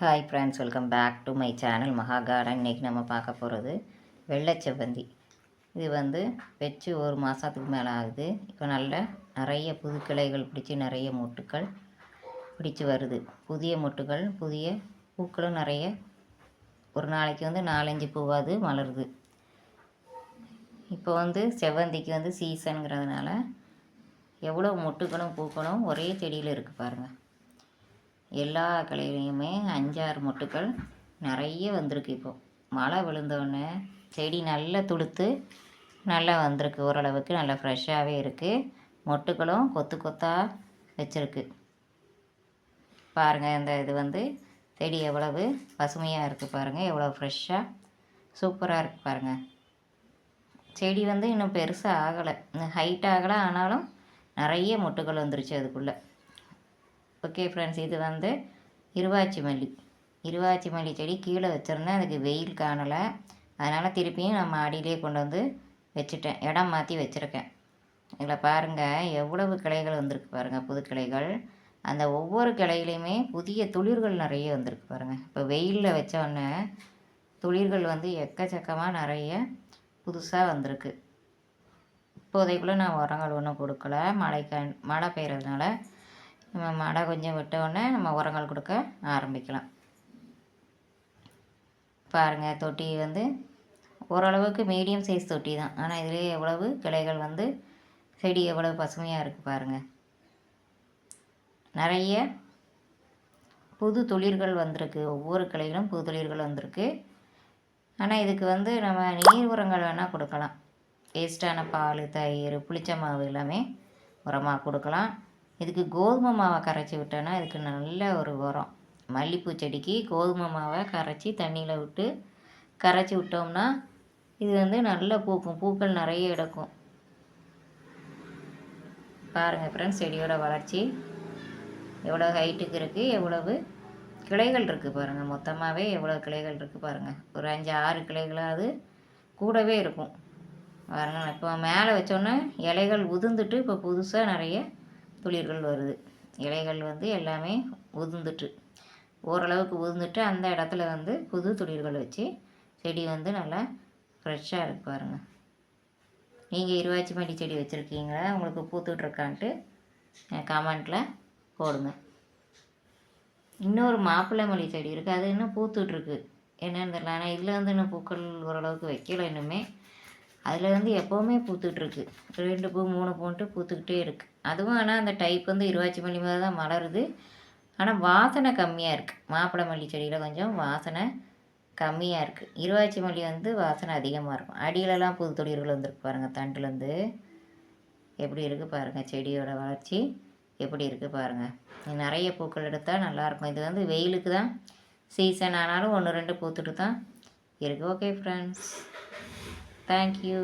Hi friends welcome back to my channel Maha garden இன்றைக்கி நம்ம பார்க்க போகிறது வெள்ளை செவ்வந்தி. இது வந்து வச்சு ஒரு மாதத்துக்கு மேலே ஆகுது. இப்போ நல்ல நிறைய புது கிளைகள் பிடிச்சி நிறைய மொட்டுக்கள் பிடிச்சி வருது. புதிய மொட்டுகள் புதிய பூக்களும் நிறைய ஒரு நாளைக்கு வந்து நாலஞ்சு பூவாது மலருது. இப்போ வந்து செவ்வந்திக்கு வந்து சீசனுங்கிறதுனால எவ்வளோ மொட்டுக்களும் பூக்களும் ஒரே செடியில் இருக்குது பாருங்கள் எல்லா கிளையிலையுமே அஞ்சாறு மொட்டுக்கள் நிறைய வந்திருக்கு இப்போது மழை விழுந்தோடனே செடி நல்லா துளுத்து நல்லா வந்திருக்கு. ஓரளவுக்கு நல்லா ஃப்ரெஷ்ஷாகவே இருக்குது மொட்டுக்களும் கொத்து கொத்தாக வச்சுருக்கு. பாருங்கள் இந்த இது வந்து செடி எவ்வளவு பசுமையாக இருக்குது பாருங்கள் எவ்வளோ ஃப்ரெஷ்ஷாக சூப்பராக இருக்குது பாருங்கள் செடி வந்து இன்னும் பெருசாக ஆகலை. இன்னும் ஹைட் ஆகலை. ஆனாலும் நிறைய மொட்டுக்கள் வந்துருச்சு அதுக்குள்ளே. ஓகே ஃப்ரெண்ட்ஸ் இது வந்து இருவாச்சி மல்லி. இருவாச்சி மல்லி செடி கீழே வச்சுருந்தேன். அதுக்கு வெயில் காணலை. அதனால் திருப்பியும் நம்ம அடியிலே கொண்டு வந்து வச்சுட்டேன். இடம் மாற்றி வச்சுருக்கேன். இதில் பாருங்கள் எவ்வளவு கிளைகள் வந்திருக்கு பாருங்கள் புது கிளைகள். அந்த ஒவ்வொரு கிளையிலையுமே புதிய துளிர்கள் நிறைய வந்திருக்கு பாருங்கள் இப்போ வெயிலில் வச்சோடனே துளிர்கள் வந்து எக்கச்சக்கமாக நிறைய புதுசாக வந்திருக்கு. இப்போதைக்குள்ளே நான் உரங்கள் ஒன்றும் கொடுக்கல. மழை மழை பெய்கிறதுனால நம்ம மடை கொஞ்சம் விட்ட உடனே நம்ம உரங்கள் கொடுக்க ஆரம்பிக்கலாம். பாருங்கள் தொட்டி வந்து ஓரளவுக்கு மீடியம் சைஸ் தொட்டி தான். ஆனால் இதிலே எவ்வளவு கிளைகள் வந்து செடி எவ்வளவு பசுமையாக இருக்குது பாருங்கள் நிறைய புது தொழில்கள் வந்திருக்கு. ஒவ்வொரு கிளையிலும் புது தொழில்கள் வந்திருக்கு. ஆனால் இதுக்கு வந்து நம்ம நீர் உரங்கள் வேணால் கொடுக்கலாம். வேஸ்ட்டான பால் தயிர் புளிச்ச மாவு எல்லாமே உரமாக கொடுக்கலாம். இதுக்கு கோதுமை மாவை கரைச்சி விட்டோன்னா இதுக்கு நல்ல ஒரு உரம். மல்லிப்பூ செடிக்கு கோதுமை மாவை கரைச்சி தண்ணியில் விட்டு கரைச்சி விட்டோம்னா இது வந்து நல்லா பூக்கும். பூக்கள் நிறைய எடுக்கும். பாருங்கள் ஃப்ரெண்ட்ஸ் செடியோட வளர்ச்சி. எவ்வளோ ஹைட்டுக்கு இருக்குது எவ்வளவு கிளைகள் இருக்குது பாருங்கள் மொத்தமாகவே எவ்வளோ கிளைகள் இருக்குது பாருங்கள் ஒரு அஞ்சு ஆறு கிளைகளாவது கூடவே இருக்கும். பாருங்கள் இப்போ மேலே வச்சோன்னே இலைகள் உதிர்ந்துட்டு இப்போ புதுசாக நிறைய துளிர்கள் வருது. இலைகள் வந்து எல்லாமே உதிர்ந்துட்டு ஓரளவுக்கு உதிர்ந்துட்டு அந்த இடத்துல வந்து புது துளிர்கள் வச்சு செடி வந்து நல்லா ஃப்ரெஷ்ஷாக இருக்கு பாருங்கள் நீங்கள் இருவாச்சி மல்லி செடி வச்சுருக்கீங்களா? உங்களுக்கு பூத்துட்ருக்கான்ட்டு கமெண்ட்டில் போடுங்க. இன்னொரு மாப்பிள்ளை மல்லி செடி இருக்குது அது இன்னும் பூத்துட்ருக்கு. என்னன்னு தெரியல. ஆனால் இதில் வந்து இன்னும் பூக்கள் ஓரளவுக்கு வைக்கல இன்னுமே. அதில் வந்து எப்போவுமே பூத்துட்ருக்கு. ரெண்டு பூ மூணு பூன்ட்டு பூத்துக்கிட்டே இருக்குது அதுவும் ஆனால் அந்த டைப் வந்து இருவாச்சி மல்லி மாதிரி தான் மலருது. ஆனால் வாசனை கம்மியாக இருக்குது மாப்பிள்ளை மல்லி செடியில் கொஞ்சம் வாசனை கம்மியாக இருக்குது இருவாச்சி மல்லி வந்து வாசனை அதிகமாக இருக்கும். அடியிலலாம் புது தொழில்கள் வந்துருக்கு பாருங்கள் தண்டுலேருந்து. எப்படி இருக்குது பாருங்கள் செடியோட வளர்ச்சி எப்படி இருக்குது பாருங்கள் நிறைய பூக்கள் எடுத்தால் நல்லாயிருக்கும் இது வந்து வெயிலுக்கு தான் சீசன் ஆனாலும் ஒன்று ரெண்டு பூத்துட்டு தான் இருக்குது ஓகே ஃப்ரெண்ட்ஸ் தேங்க்யூ